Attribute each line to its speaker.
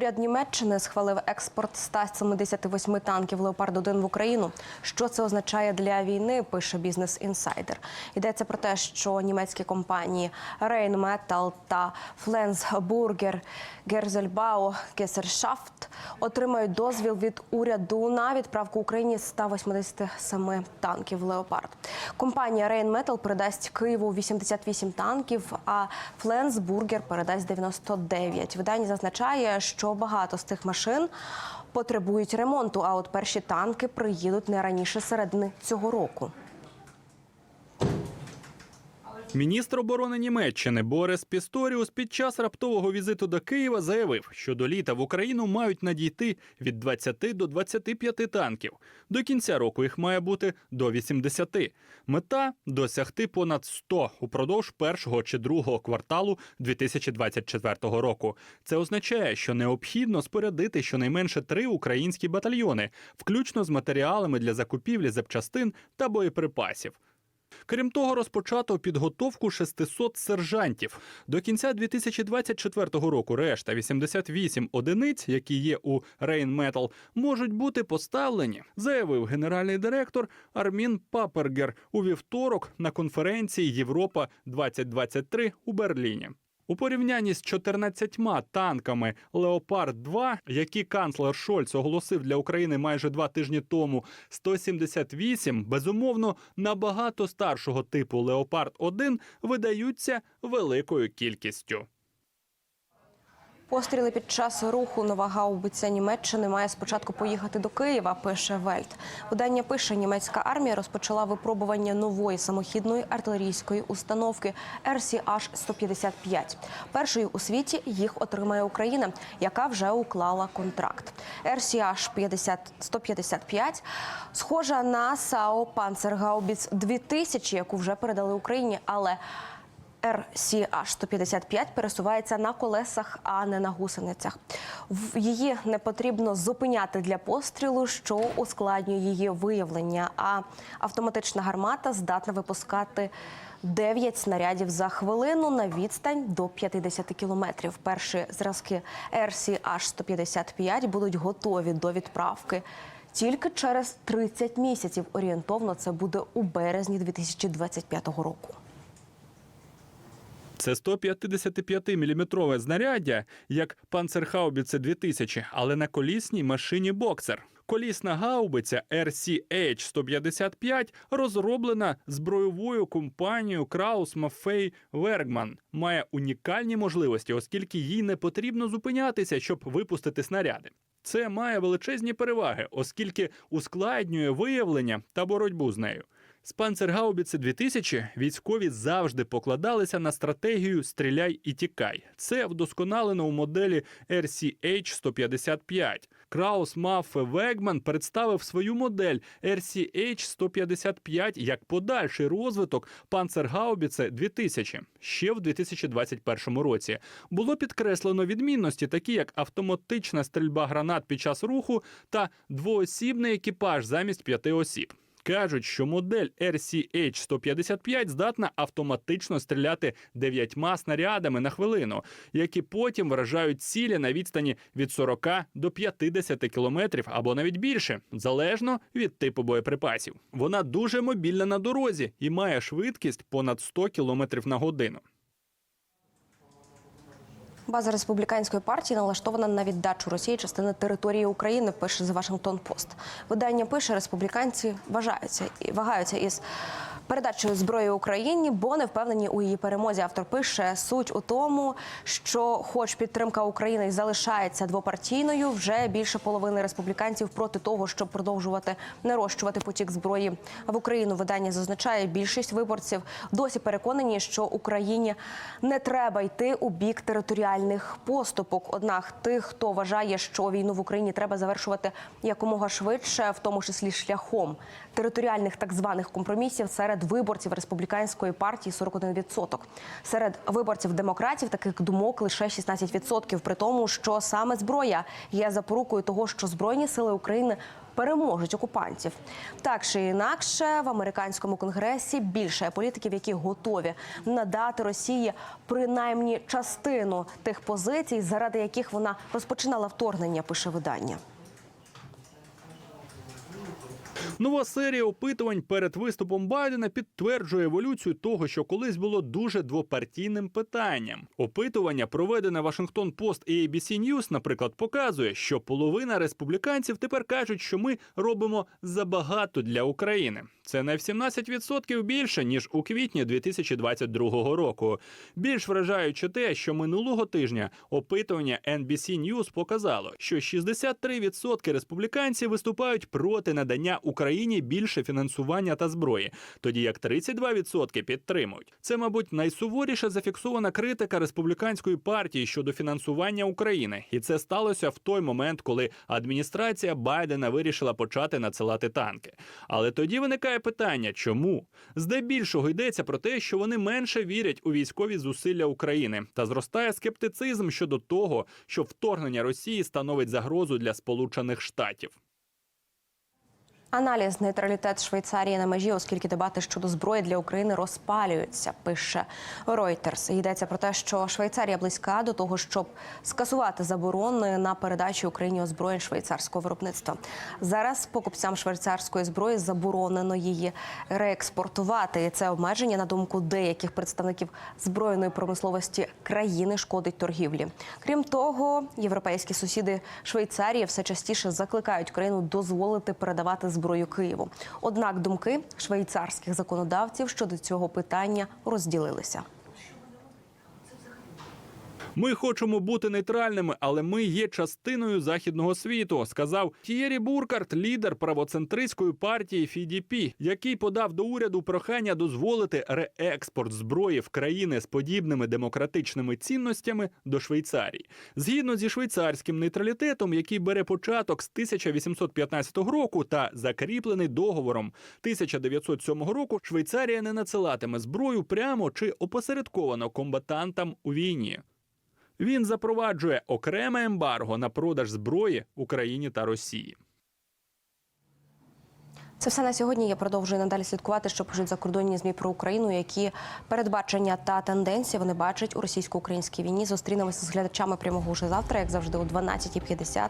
Speaker 1: Уряд Німеччини схвалив експорт 178 танків Леопард 1 в Україну. Що це означає для війни? Пише бізнес інсайдер. Йдеться про те, що німецькі компанії Rheinmetall та Flensburger Gerzelbau Gesellschaft отримають дозвіл від уряду на відправку Україні 187 танків Леопард. Компанія Rheinmetall передасть Києву 88 танків, а Фленсбургер передасть 99. Видання зазначає, що багато з тих машин потребують ремонту. А от перші танки приїдуть не раніше середини цього року.
Speaker 2: Міністр оборони Німеччини Борис Пісторіус під час раптового візиту до Києва заявив, що до літа в Україну мають надійти від 20 до 25 танків. До кінця року їх має бути до 80. Мета досягти понад 100 упродовж першого чи другого кварталу 2024 року. Це означає, що необхідно спорядити щонайменше три українські батальйони, включно з матеріалами для закупівлі запчастин та боєприпасів. Крім того, розпочато підготовку 600 сержантів. До кінця 2024 року решта 88 одиниць, які є у Рейнметал, можуть бути поставлені, заявив генеральний директор Армін Папергер у вівторок на конференції Європа 2023 у Берліні. У порівнянні з 14 танками Леопард 2 які канцлер Шольц оголосив для України майже два тижні тому, 178, безумовно, набагато старшого типу Леопард 1 видаються великою кількістю.
Speaker 1: Постріли під час руху нова гаубиця Німеччини має спочатку поїхати до Києва. Пише Вельт. Видання пише, німецька армія розпочала випробування нової самохідної артилерійської установки RCH-155. Першою у світі їх отримає Україна, яка вже уклала контракт. RCH-155 схожа на САО Панцергаубіц 2000, яку вже передали Україні, але RCH-155 пересувається на колесах, а не на гусеницях. Її не потрібно зупиняти для пострілу, що ускладнює її виявлення. А автоматична гармата здатна випускати 9 снарядів за хвилину на відстань до 50 кілометрів. Перші зразки RCH-155 будуть готові до відправки. Тільки через 30 місяців орієнтовно це буде у березні 2025 року.
Speaker 2: Це 155-мм знаряддя, як Панцергаубіце 2000, але на колісній машині боксер. Колісна гаубиця RCH-155 розроблена збройовою компанією Краус Мафей Вергман. Має унікальні можливості, оскільки їй не потрібно зупинятися, щоб випустити снаряди. Це має величезні переваги, оскільки ускладнює виявлення та боротьбу з нею. З Панцергаубіці 2000 військові завжди покладалися на стратегію Стріляй і тікай. Це вдосконалено у моделі RCH-155. Краус Маффе Вегман представив свою модель RCH-155 як подальший розвиток Панцергаубіце 2000 ще в 2021 році. Було підкреслено відмінності, такі як автоматична стрільба гранат під час руху та двоосібний екіпаж замість п'яти осіб. Кажуть, що модель RCH-155 здатна автоматично стріляти дев'ятьма снарядами на хвилину, які потім вражають цілі на відстані від 40 до 50 кілометрів або навіть більше, залежно від типу боєприпасів. Вона дуже мобільна на дорозі і має швидкість понад 100 кілометрів на годину.
Speaker 1: База республіканської партії налаштована на віддачу Росії частини території України. Пише The Washington Post. Видання пише, республіканці вважаються і вагаються із передачею зброї Україні, бо не впевнені у її перемозі. Автор пише суть у тому, що, хоч підтримка України й залишається двопартійною, вже більше половини республіканців проти того, щоб продовжувати нарощувати потік зброї в Україну. Видання зазначає, більшість виборців досі переконані, що Україні не треба йти у бік територіальних поступок. Однак тих, хто вважає, що війну в Україні треба завершувати якомога швидше, в тому числі шляхом територіальних так званих компромісів серед серед виборців республіканської партії 41%. Серед виборців демократів таких думок лише 16%, при тому, що саме зброя є запорукою того, що збройні сили України переможуть окупантів. Так чи інакше, в американському конгресі більше політиків, які готові надати Росії принаймні частину тих позицій, заради яких вона розпочинала вторгнення. Пише видання.
Speaker 2: Нова серія опитувань перед виступом Байдена підтверджує еволюцію того, що колись було дуже двопартійним питанням. Опитування, проведене Вашингтон Пост і ABC News, наприклад, показує, що половина республіканців тепер кажуть, що ми робимо забагато для України. Це на 17% більше ніж у квітні 2022 року. Більш вражаюче те, що минулого тижня опитування NBC News показало, що 63% республіканців виступають проти надання Україні більше фінансування та зброї, тоді як 32% підтримують. Це, мабуть, найсуворіша зафіксована критика республіканської партії щодо фінансування України, і це сталося в той момент, коли адміністрація Байдена вирішила почати надсилати танки. Але тоді виникає питання, чому? Здебільшого йдеться про те, що вони менше вірять у військові зусилля України, та зростає скептицизм щодо того, що вторгнення Росії становить загрозу для Сполучених Штатів.
Speaker 1: Аналіз нейтралітет Швейцарії на межі, оскільки дебати щодо зброї для України розпалюються, пише Reuters. Йдеться про те, що Швейцарія близька до того, щоб скасувати заборони на передачу Україні озброєнь швейцарського виробництва. Зараз покупцям швейцарської зброї заборонено її реекспортувати. І це обмеження, на думку деяких представників збройної промисловості країни, шкодить торгівлі. Крім того, європейські сусіди Швейцарії все частіше закликають країну дозволити передавати зброю Києву. Однак думки швейцарських законодавців щодо цього питання розділилися.
Speaker 2: Ми хочемо бути нейтральними, але ми є частиною західного світу, сказав Тієрі Буркарт, лідер правоцентристської партії ФІДІП, який подав до уряду прохання дозволити реекспорт зброї в країни з подібними демократичними цінностями до Швейцарії. Згідно зі швейцарським нейтралітетом, який бере початок з 1815 року та закріплений договором 1907 року, Швейцарія не надсилатиме зброю прямо чи опосередковано комбатантам у війні. Він запроваджує окреме ембарго на продаж зброї Україні та Росії.
Speaker 1: Це все на сьогодні. Я продовжую надалі слідкувати, що пишуть закордонні змі про Україну, які передбачення та тенденції вони бачать у російсько-українській війні. Зустрінемося з глядачами прямого вже завтра, як завжди, о 12.50.